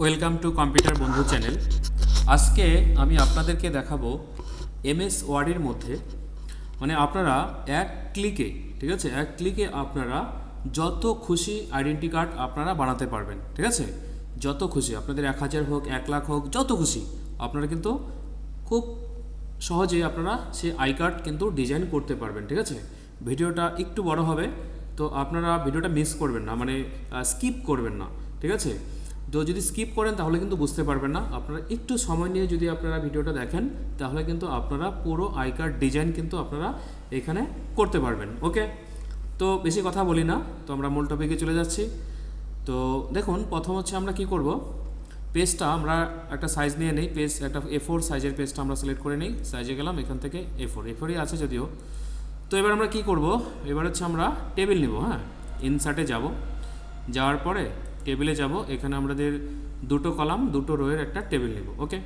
Welcome to computer বন্ধু channel. আজকে আমি আপনাদেরকে দেখাবো এমএস ওয়ার্ডের মধ্যে। মানে আপনারা এক ক্লিকে, ঠিক আছে? এক ক্লিকে আপনারা যত খুশি আইডেন্টি কার্ড আপনারা বানাতে পারবেন, ঠিক আছে? যত খুশি। আপনাদের এক হাজার হোক, এক লাখ হোক, যত খুশি। আপনারা কিন্তু খুব সহজেই আপনারা সেই আই কার্ড কিন্তু ডিজাইন করতে পারবেন, ঠিক আছে? ভিডিওটা একটু বড় হবে, তো আপনারা ভিডিওটা মিস করবেন না মানে স্কিপ করবেন না, ঠিক আছে? তো যদি স্কিপ করেন, তাহলে কিন্তু বুঝতে পারবেন না। আপনারা একটু সময় নিয়ে যদি আপনারা ভিডিওটা দেখেন, তাহলে কিন্তু আপনারা পুরো আই কার্ড ডিজাইন কিন্তু আপনারা এখানে করতে পারবেন। ওকে? তো বেশি কথা বলি না। তো আমরা মূল টপিকে চলে যাচ্ছি। তো দেখুন, প্রথম হচ্ছে আমরা কি করব? পেজটা আমরা একটা সাইজ নিয়ে নিই। পেজ একটা এ ফোর সাইজের পেজটা আমরা সিলেক্ট করে নিই। সাইজে গেলাম, এখান থেকে এ ফোর এ ফোরই আছে যদিও। তো এবার আমরা কি করব? এবার হচ্ছে আমরা টেবিল নিব হ্যাঁ? ইনসার্টে যাব। যাওয়ার পরে টেবিলে যাব, এখানে আমাদের দুটো কলাম, দুটো রোয়ের একটা টেবিল নেব, ওকে?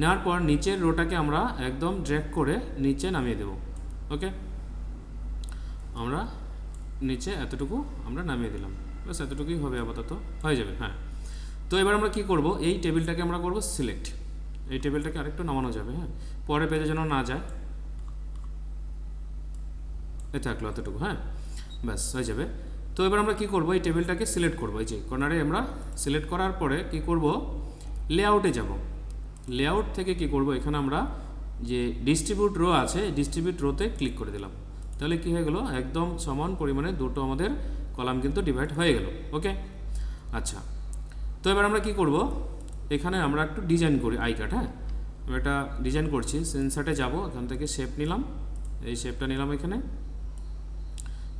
নেওয়ার পর নিচের রোটাকে আমরা একদম ড্র্যাগ করে নিচে নামিয়ে দেব, ওকে? আমরা নিচে এতটুকু আমরা নামিয়ে দিলাম, ব্যাস এতটুকুই হবে আপাতত, হয়ে যাবে হ্যাঁ। তো এবার আমরা কি করব? এই টেবিলটাকে আমরা করব সিলেক্ট, এই টেবিলটাকে আরেকটু নামানো যাবে হ্যাঁ? পরে পেজে যেন না যায়, এ থাকল এতটুকু হ্যাঁ? ব্যাস, হয়ে যাবে। তো এবার আমরা কি করব? এই টেবিলটাকে সিলেক্ট করব। এই যে কর্নারে আমরা সিলেক্ট করার পরে কি করব? লেআউটে যাব। লেআউট থেকে কি করব? এখানে আমরা যে ডিস্ট্রিবিউট রো আছে ডিস্ট্রিবিউট রোতে ক্লিক করে দিলাম। তাহলে কি হয়ে গেল? একদম সমান পরিমাণে দুটো আমাদের কলাম কিন্তু ডিভাইড হয়ে গেল। ওকে আচ্ছা। তো এবার আমরা কি করব? এখানে আমরা একটু ডিজাইন করি আই হ্যাঁ? আমি একটা ডিজাইন করছি। সেন্সার্টে যাব। এখান থেকে শেপ নিলাম। এই শেপটা নিলাম এখানে।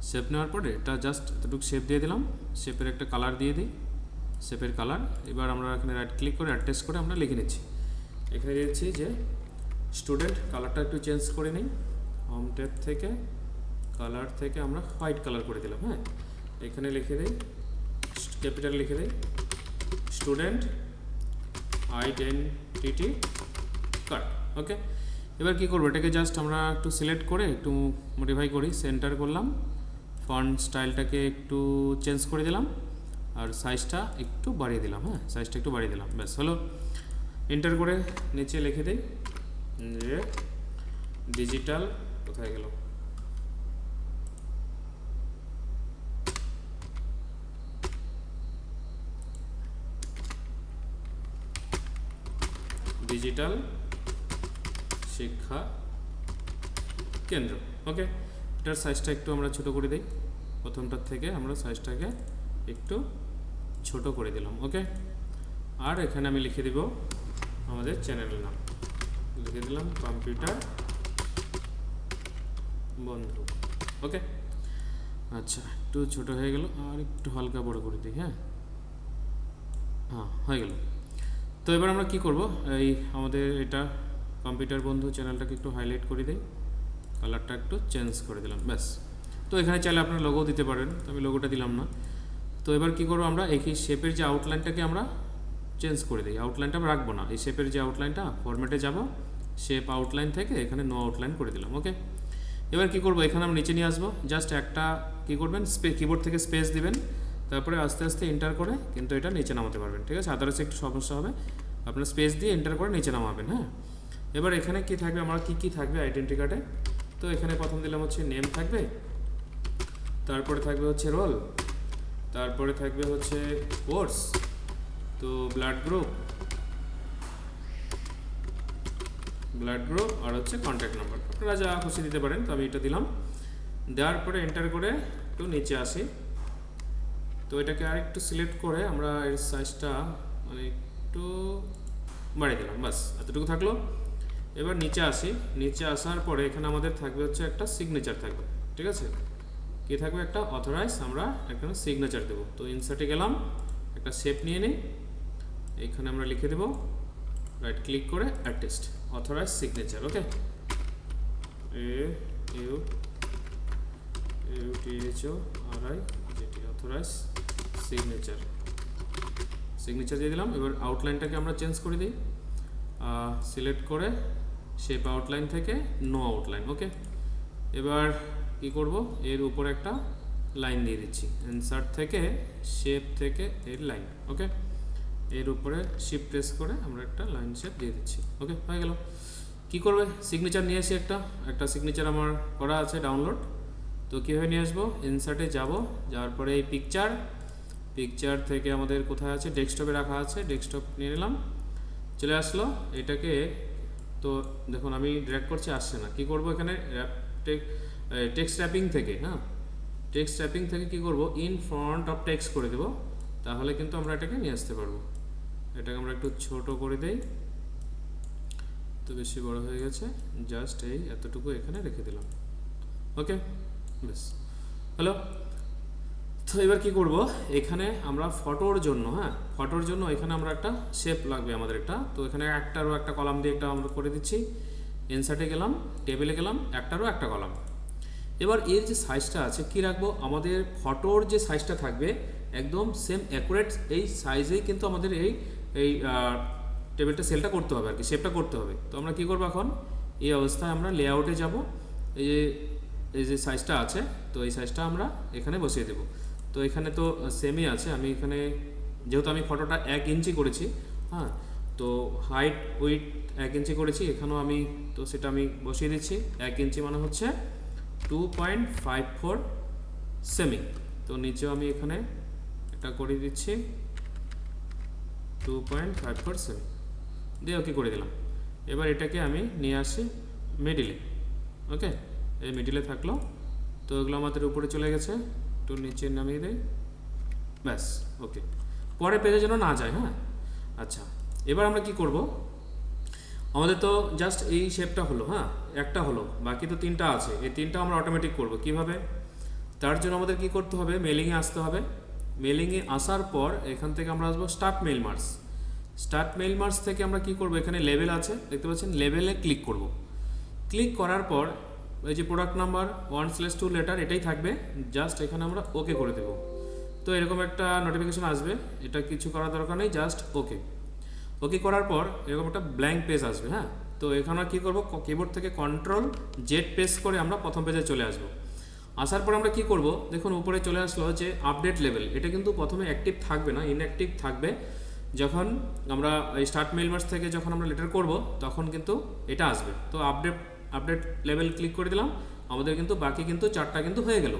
শেপ নেওয়ার পরে এটা জাস্ট এতটুকু শেপ দিয়ে দিলাম। শেপের একটা কালার দিয়ে দিই। শেপের কালার এবার আমরা এখানে রাইট ক্লিক করে অ্যাড্রেস করে আমরা লিখে নিচ্ছি। এখানে দিয়েছি যে স্টুডেন্ট কালারটা একটু চেঞ্জ করে নিই। হোম ট্যাব থেকে কালার থেকে আমরা হোয়াইট কালার করে দিলাম হ্যাঁ? এখানে লিখে দিই ক্যাপিটাল লিখে দিই। স্টুডেন্ট আইডেন্টিটি কার্ড ওকে এবার কি করব? এটাকে জাস্ট আমরা একটু সিলেক্ট করে একটু মডিফাই করি সেন্টার করলাম। ফন্ট স্টাইলটাকে একটু চেঞ্জ করে দিলাম, আর সাইজটা একটু বাড়িয়ে দিলাম হ্যাঁ? সাইজটা একটু বাড়িয়ে দিলাম, ব্যাস, হলো। এন্টার করে নিচে লিখে দিই, যে ডিজিটাল কোথায় গেল? ডিজিটাল শিক্ষা কেন্দ্র ওকে এটার সাইজটা একটু আমরা ছোট করে দিই। প্রথমটার থেকে আমরা সাইজটাকে একটু ছোট করে দিলাম ওকে আর এখানে আমি লিখে দিব আমাদের চ্যানেলের নাম। লিখে দিলাম কম্পিউটার বন্ধু ওকে আচ্ছা একটু ছোট হয়ে গেল, আর একটু হালকা বড় করে দিই হ্যাঁ? হ্যাঁ হয়ে গেল। তো এবার আমরা কি করব? এই আমাদের এটা কম্পিউটার বন্ধু চ্যানেলটাকে একটু হাইলাইট করে দিই। কালারটা একটু চেঞ্জ করে দিলাম, ব্যাস। তো এখানে চাইলে আপনার লোগো দিতে পারেন, তো আমি লোগোটা দিলাম না। তো এবার কি করব আমরা, এই শেপের যে আউটলাইনটাকে আমরা চেঞ্জ করে দিই। আউটলাইনটা আমরা রাখব না। এই শেপের যে আউটলাইনটা ফরম্যাটে যাব শেপ আউটলাইন থেকে এখানে নো আউটলাইন করে দিলাম ওকে এবার কি করব, এখানে আমরা নিচে নিয়ে আসব। জাস্ট একটা কি করবেন স্পে কিবোর্ড থেকে স্পেস দিবেন। তারপরে আস্তে আস্তে এন্টার করে কিন্তু এটা নিচে নামাতে পারবেন, ঠিক আছে? আদারস একটু সমস্যা হবে। আপনার স্পেস দিয়ে এন্টার করে নিচে নামাবেন হ্যাঁ? এবার এখানে কি থাকবে, আমার কি কি থাকবে আইডেন্টি কার্ডে তো এখানে প্রথম দিলাম হচ্ছে নেম থাকবে, তারপরে থাকবে হচ্ছে রোল তারপরে থাকবে হচ্ছে কোর্স তো ব্লাড গ্রুপ ব্লাড গ্রুপ আর হচ্ছে কন্ট্যাক্ট নাম্বার আপনারা যা খুশি দিতে পারেন, তো আমি এটা দিলাম। দেওয়ার পরে এন্টার করে একটু নিচে আসি। তো এটাকে আর একটু সিলেক্ট করে আমরা এর সাইজটা মানে একটু বাড়িয়ে দিলাম বাস এতটুকু থাকল। এবার নিচে আসি। নিচে আসার পরে এখানে আমাদের থাকবে হচ্ছে একটা সিগনেচার থাকবে, ঠিক আছে? কি থাকবে? একটা অথরাইজ আমরা এখানে সিগনেচার দেবো। তো ইনসার্টে গেলাম, একটা শেপ নিয়ে নিই। এখানে আমরা লিখে দেবো রাইট ক্লিক করে attest authorise signature okay A U O R I authorise signature signature দিয়ে দিলাম, এবার আউটলাইনটাকে আমরা চেঞ্জ করে দিই। সিলেক্ট করে শেপ আউটলাইন থেকে নো আউটলাইন ওকে এবার কি করব? এর উপর একটা লাইন দিয়ে দিচ্ছি। ইনসার্ট থেকে শেপ থেকে এর লাইন ওকে এর উপরে শিপ প্রেস করে আমরা একটা লাইন শেপ দিয়ে দিচ্ছি ওকে হয়ে গেল। কি করবে? সিগনেচার নিয়ে আসি একটা একটা সিগনেচার আমার করা আছে ডাউনলোড তো কীভাবে নিয়ে আসব? ইনসার্টে যাব, যাওয়ার পরে এই পিকচার পিকচার থেকে আমাদের কোথায় আছে? ডেস্কটপে রাখা আছে ডেস্কটপ নিয়ে নিলাম। চলে আসলো, এটাকে তো দেখুন আমি ড্র্যাগ করছি, আসছে না। কি করব এখানে? টেক্সট র্যাপিং থেকে হ্যাঁ? টেক্সট র্যাপিং থেকে কি করব? ইন ফ্রন্ট অফ টেক্সট করে দেব, তাহলে কিন্তু আমরা এটাকে নিয়ে আসতে পারব। এটাকে আমরা একটু ছোট করে দেই, তো বেশি বড় হয়ে গেছে। জাস্ট এই এতটুকু এখানে রেখে দিলাম। ওকে বেশ হ্যালো তো এবার কি করব? এখানে আমরা ফটোর জন্য হ্যাঁ? ফটোর জন্য এখানে আমরা একটা শেপ লাগবে আমাদের একটা। তো এখানে একটারও একটা কলাম দিয়ে একটা আমরা করে দিচ্ছি। ইনসার্টে গেলাম টেবিলে গেলাম, একটারও একটা কলাম এবার এর যে সাইজটা আছে, কি রাখব? আমাদের ফটোর যে সাইজটা থাকবে, একদম সেম অ্যাকুরেট এই সাইজেই কিন্তু আমাদের এই এই টেবিলটা সেলটা করতে হবে আর কি শেপটা করতে হবে। তো আমরা কি করব এখন? এই অবস্থায় আমরা লেআউটে যাব। এই যে এই যে সাইজটা আছে, তো এই সাইজটা আমরা এখানে বসিয়ে দেবো। তো এখানে তো সেমই আছে। আমি এখানে, যেহেতু আমি ফটোটা এক ইঞ্চি করেছি হ্যাঁ তো হাইট উইথ এক ইঞ্চি করেছি, এখানেও আমি, তো সেটা আমি বসিয়ে দিচ্ছি। এক ইঞ্চি মানে হচ্ছে two point five four cm তো নিচেও আমি এখানে এটা করে দিচ্ছি two point five four cm দিয়ে ওকে করে দিলাম। এবার এটাকে আমি নিয়ে আসি মিডিলে ওকে এই মিডিলে থাকল, তো এগুলো আমাদের উপরে চলে গেছে। একটু নিচে নামিয়ে দেয় ব্যাস ওকে পরে পেজে যেন না যায় হ্যাঁ? আচ্ছা এবার আমরা কি করব? আমাদের তো জাস্ট এই শেপটা হলো হ্যাঁ? একটা হলো, বাকি তো তিনটা আছে। এই তিনটা আমরা অটোমেটিক করব। কীভাবে? তার জন্য আমাদের কি করতে হবে? মেলিংয়ে আসতে হবে। মেলিংয়ে আসার পর এখান থেকে আমরা আসব start mail merge start mail merge থেকে আমরা কি করব? এখানে লেভেল আছে, দেখতে পাচ্ছেন? লেভেলে ক্লিক করব। ক্লিক করার পর এই যে product number one slash two letter এটাই থাকবে। জাস্ট এখানে আমরা ওকে করে দেবো। তো এরকম একটা নোটিফিকেশন আসবে। এটা কিছু করার দরকার নেই জাস্ট ওকে ওকে করার পর এরকম একটা ব্ল্যাঙ্ক পেজ আসবে হ্যাঁ? তো এখানে কি করব? কিবোর্ড থেকে কন্ট্রোল জেড প্রেস করে আমরা প্রথম পেজে চলে আসব। আসার পর আমরা কি করব? দেখুন, উপরে চলে আসলো যে আপডেট লেভেল এটা কিন্তু প্রথমে অ্যাক্টিভ থাকবে না ইনঅ্যাক্টিভ থাকবে। যখন আমরা স্টার্ট মেল মার্স থেকে যখন আমরা লেটার করব, তখন কিন্তু এটা আসবে। তো আপডেট আপডেট লেভেল ক্লিক করে দিলাম, আমাদের কিন্তু বাকি কিন্তু চারটা কিন্তু হয়ে গেল।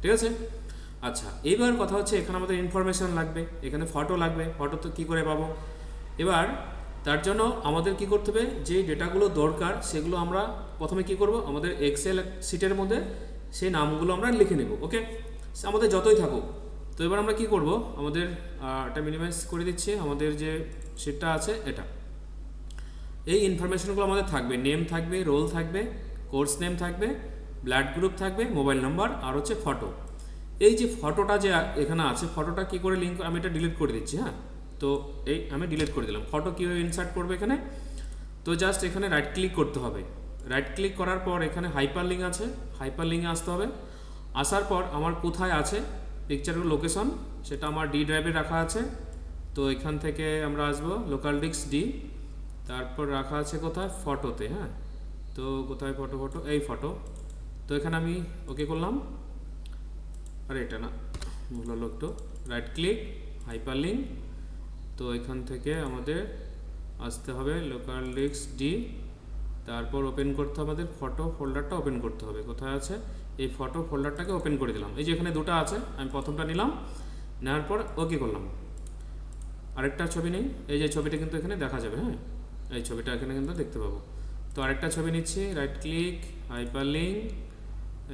ঠিক আছে? আচ্ছা এইবার কথা হচ্ছে এখানে আমাদের ইনফরমেশান লাগবে, এখানে ফটো লাগবে ফটো তো কী করে পাবো? এবার তার জন্য আমাদের কি করতে হবে? যে ডেটাগুলো দরকার, সেগুলো আমরা প্রথমে কি করব? আমাদের এক্সেল সিটের মধ্যে সেই নামগুলো আমরা লিখে নেব ওকে আমাদের যতই থাকুক। তো এবার আমরা কি করব? আমাদের এটা মিনিমাইজ করে দিচ্ছি। আমাদের যে সিটটা আছে, এটা। এই ইনফরমেশনগুলো আমাদের থাকবে। নেম থাকবে রোল থাকবে কোর্স নেম থাকবে ব্লাড গ্রুপ থাকবে মোবাইল নাম্বার আর হচ্ছে ফটো এই যে ফটোটা যে এখানে আছে ফটোটা কি করে লিঙ্ক আমি এটা ডিলিট করে দিচ্ছি হ্যাঁ? তো এই আমি ডিলিট করে দিলাম। ফটো কীভাবে ইনসার্ট করবে এখানে? তো জাস্ট এখানে রাইট ক্লিক করতে হবে। রাইট ক্লিক করার পর এখানে হাইপার লিঙ্ক আছে হাইপার লিঙ্কে আসতে হবে। আসার পর আমার কোথায় আছে? পিকচারের লোকেশন সেটা আমার ডি ড্রাইভে রাখা আছে। তো এখান থেকে আমরা আসব লোকাল ডিস্ক ডি তারপর রাখা আছে কোথায়? ফটোতে হ্যাঁ? তো কোথায় ফটো ফটো? এই ফটো। তো এখানে আমি ওকে করলাম। আরে, এটা না। ভুল হলো একটু। রাইট ক্লিক হাইপার লিঙ্ক তো এখান থেকে আমাদের আসতে হবে লোকাল ডিস্ক ডি তারপর ওপেন করতে হবে আমাদের ফটো ফোল্ডারটা ওপেন করতে হবে। কোথায় আছে? এই ফটো ফোল্ডারটাকে ওপেন করে দিলাম। এই যে এখানে দুটো আছে, আমি প্রথমটা নিলাম। নেওয়ার পর ওকে করলাম। আরেকটা ছবি নেই। এই যে ছবিটা কিন্তু এখানে দেখা যাবে হ্যাঁ? এই ছবিটা এখানে কিন্তু দেখতে পাবো। তো আরেকটা ছবি নিচ্ছি রাইট ক্লিক হাইপার লিঙ্ক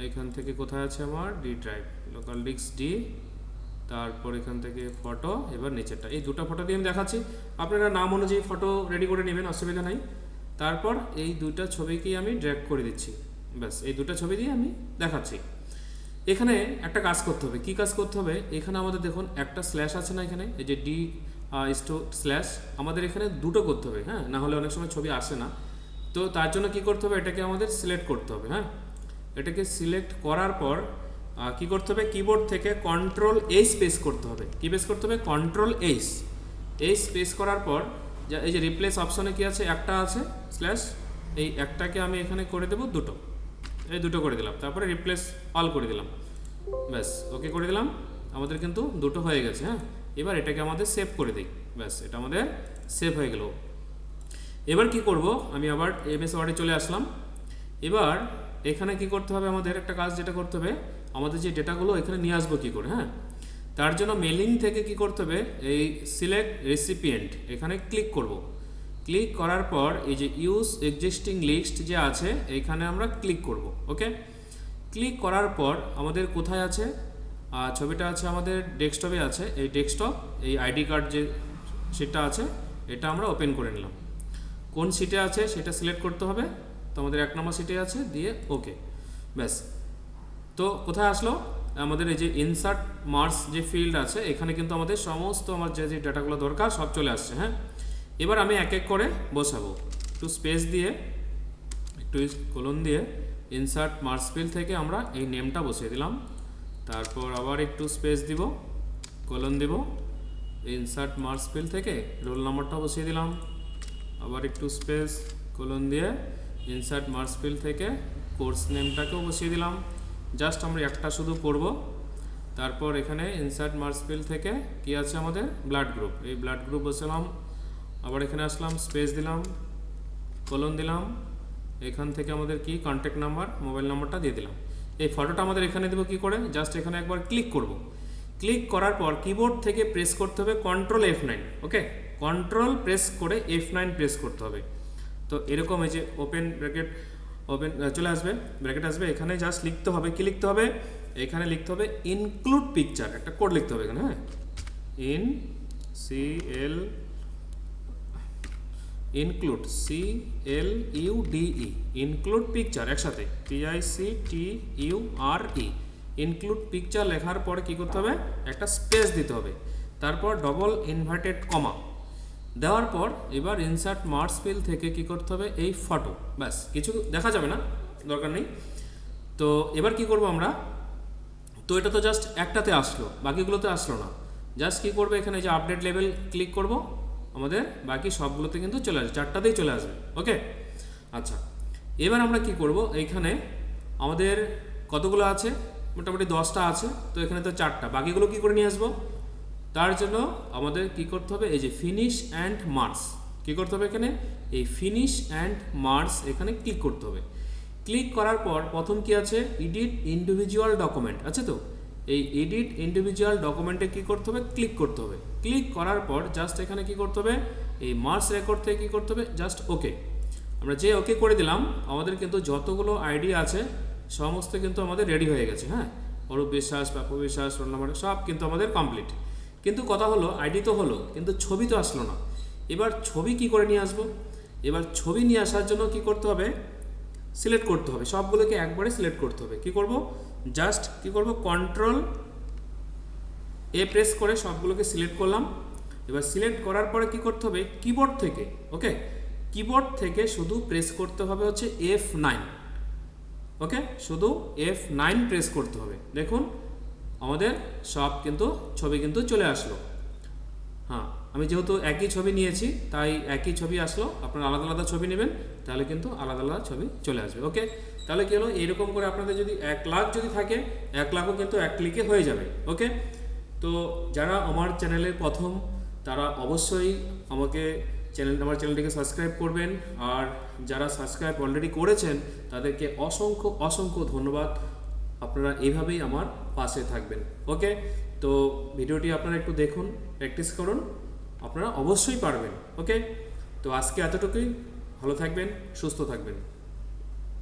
এখান থেকে কোথায় আছে আমার? D drive local disk D তারপর এখান থেকে ফটো এবার নিচেরটা। এই দুটো ফটো দিয়ে আমি দেখাচ্ছি। আপনারা নাম অনুযায়ী ফটো রেডি করে নেবেন, অসুবিধা নাই। তারপর এই দুইটা ছবিকেই আমি ড্র্যাগ করে দিচ্ছি। ব্যাস, এই দুটো ছবি দিয়ে আমি দেখাচ্ছি। এখানে একটা কাজ করতে হবে। কি কাজ করতে হবে? এখানে আমাদের দেখুন, একটা স্ল্যাশ আছে না এখানে, এই যে ডি স্টো স্ল্যাশ আমাদের এখানে দুটো করতে হবে হ্যাঁ? না হলে অনেক সময় ছবি আসে না। তো তার জন্য কি করতে হবে? এটাকে আমাদের সিলেক্ট করতে হবে হ্যাঁ? এটাকে সিলেক্ট করার পর কি করতে হবে? কিবোর্ড থেকে কন্ট্রোল এই পেস করতে হবে। কি বেস করতে হবে? কন্ট্রোল এইস এই স্পেস করার পর, যা এই যে রিপ্লেস অপশনে কি আছে? একটা আছে স্ল্যাশ এই একটাকে আমি এখানে করে দেবো দুটো। এই দুটো করে দিলাম। তারপরে রিপ্লেস অল করে দিলাম। ব্যাস ওকে করে দিলাম। আমাদের কিন্তু দুটো হয়ে গেছে হ্যাঁ? এবার এটাকে আমাদের সেভ করে দিই। ব্যাস, এটা আমাদের সেভ হয়ে গেল। এবার কি করব? আমি আবার এমএস ওয়ার্ডে চলে আসলাম। এবার এখানে কি করতে হবে? আমাদের একটা কাজ যেটা করতে হবে, আমাদের যে ডেটাগুলো এখানে নিয়ে আসব কী করে হ্যাঁ? তার জন্য মেলিং থেকে কি করতে হবে? এই সিলেক্ট রেসিপিয়েন্ট এখানে ক্লিক করব। ক্লিক করার পর এই যে ইউজ এক্সিস্টিং লিস্ট যে আছে এইখানে আমরা ক্লিক করব ওকে ক্লিক করার পর আমাদের কোথায় আছে? আহ, ছবিটা আছে আমাদের ডেস্কটপে আছে। এই ডেস্কটপ এই আইডি কার্ড যে সেটা আছে এটা আমরা ওপেন করে নিলাম। কোন সিটে আছে সেটা সিলেক্ট করতে হবে। তো আমাদের এক নম্বর সিটে আছে দিয়ে ওকে ব্যাস। তো কোথায় আসলো? আমাদের এই যে ইনসার্ট মার্কস যে ফিল্ড আছে এখানে কিন্তু আমাদের সমস্ত আমার যে যে ডাটাগুলো দরকার সব চলে আসছে হ্যাঁ? এবার আমি এক এক করে বসাবো। একটু স্পেস দিয়ে একটু কলন দিয়ে ইনসার্ট মার্কস ফিল্ড থেকে আমরা এই নেমটা বসিয়ে দিলাম। তারপর আবার একটু স্পেস দিব কলন দিব ইনসার্ট মার্কস ফিল্ড থেকে রোল নাম্বারটা বসিয়ে দিলাম। আবার একটু স্পেস কলন দিয়ে ইনসার্ট মার্কস ফিল্ড থেকে কোর্স নেমটাকেও বসিয়ে দিলাম। জাস্ট আমরা একটা শুধু করব। তারপর এখানে ইনসার্ট মার্কস ফিল্ড থেকে কি আছে আমাদের? ব্লাড গ্রুপ এই ব্লাড গ্রুপ বসালাম। আবার এখানে আসলাম স্পেস দিলাম কলন দিলাম। এখান থেকে আমাদের কি? কন্ট্যাক্ট নাম্বার মোবাইল নাম্বারটা দিয়ে দিলাম। এই ফটোটা আমাদের এখানে দেবো কি করে? জাস্ট এখানে একবার ক্লিক করব। ক্লিক করার পর কিবোর্ড থেকে প্রেস করতে হবে control F nine okay control press করে এফ নাইন প্রেস করতে হবে। তো এরকম এই যে ওপেন ব্র্যাকেট ওপেন চলে আসবে ব্র্যাকেট আসবে, এখানে জাস্ট লিখতে হবে, কি লিখতে হবে? এখানে লিখতে হবে ইনক্লুড পিকচার একটা কোড লিখতে হবে এখানে হ্যাঁ? In C L include C L U D E include picture একসাথে। T I C T U R E include picture লেখার পরে কী করতে হবে? একটা স্পেস দিতে হবে। তারপর ডবল ইনভার্টেড কমা দেওয়ার পর এবার ইনসার্ট মার্কস ফিল থেকে কি করতে হবে? এই ফটো ব্যাস, কিছু দেখা যাবে না? দরকার নেই। তো এবার কি করব আমরা? তো এটা তো জাস্ট একটাতে আসলো। বাকিগুলোতে আসলো না। জাস্ট কি করবে এখানে? যে আপডেট লেভেল ক্লিক করব। আমাদের বাকি সবগুলোতে কিন্তু চলে আসবে চারটাতেই চলে আসবে ওকে আচ্ছা এবার আমরা কি করব? এইখানে আমাদের কতগুলো আছে? মোটামুটি দশটা আছে, তো এখানে তো চারটা। বাকিগুলো কি করে নিয়ে আসব? তার জন্য আমাদের কি করতে হবে? এই যে ফিনিশ অ্যান্ড মার্কস কি করতে হবে এখানে? এই ফিনিশ অ্যান্ড মার্স এখানে ক্লিক করতে হবে। ক্লিক করার পর প্রথম কি আছে? এডিট ইন্ডিভিজুয়াল ডকুমেন্ট আছে তো? এই এডিট ইন্ডিভিজুয়াল ডকুমেন্টে কি করতে হবে? ক্লিক করতে হবে। ক্লিক করার পর জাস্ট এখানে কি করতে হবে? এই মার্স রেকর্ড থেকে কি করতে হবে? জাস্ট ওকে আমরা যে ওকে করে দিলাম, আমাদের কিন্তু যতগুলো আইডি আছে, সমস্ত কিন্তু আমাদের রেডি হয়ে গেছে হ্যাঁ? অরূপ বিশ্বাস পাপু বিশ্বাস রোল নাম্বার সব কিন্তু আমাদের কমপ্লিট কিন্তু কথা হলো আইডি তো হলো, কিন্তু ছবি তো আসলো না। এবার ছবি কি করে নিয়ে আসব? এবার ছবি নিয়ে আসার জন্য কি করতে হবে? সিলেক্ট করতে হবে। সবগুলোকে একবারে সিলেক্ট করতে হবে। কি করব? জাস্ট কি করব কন্ট্রোল এ প্রেস করে সবগুলোকে সিলেক্ট করলাম। এবার সিলেক্ট করার পরে কি করতে হবে কিবোর্ড থেকে ওকে কিবোর্ড থেকে শুধু প্রেস করতে হবে হচ্ছে এফ নাইন ওকে শুধু এফ নাইন প্রেস করতে হবে। দেখুন, আমাদের সব কিন্তু, ছবি কিন্তু চলে আসলো। হ্যাঁ আমি যেহেতু একই ছবি নিয়েছি, তাই একই ছবি আসলো, আপনারা আলাদা আলাদা ছবি নেবেন, তাহলে কিন্তু আলাদা আলাদা ছবি চলে আসবে, ওকে? তাহলে কি হলো, এরকম করে আপনাদের যদি এক লাখ যদি থাকে, এক লাখও কিন্তু এক ক্লিকে হয়ে যাবে, ওকে? তো যারা আমার চ্যানেলের প্রথম, তারা অবশ্যই আমাকে চ্যানেল, আমার চ্যানেলটিকে সাবস্ক্রাইব করবেন, আর যারা সাবস্ক্রাইব অলরেডি করেছেন, তাদেরকে অসংখ্য অসংখ্য ধন্যবাদ। আপনারা এইভাবেই আমার পাশে থাকবেন, ওকে? তো ভিডিওটি আপনারা একটু দেখুন প্র্যাকটিস করুন আপনারা অবশ্যই পারবেন ওকে তো আজকে এতটুকুই ভালো থাকবেন সুস্থ থাকবেন।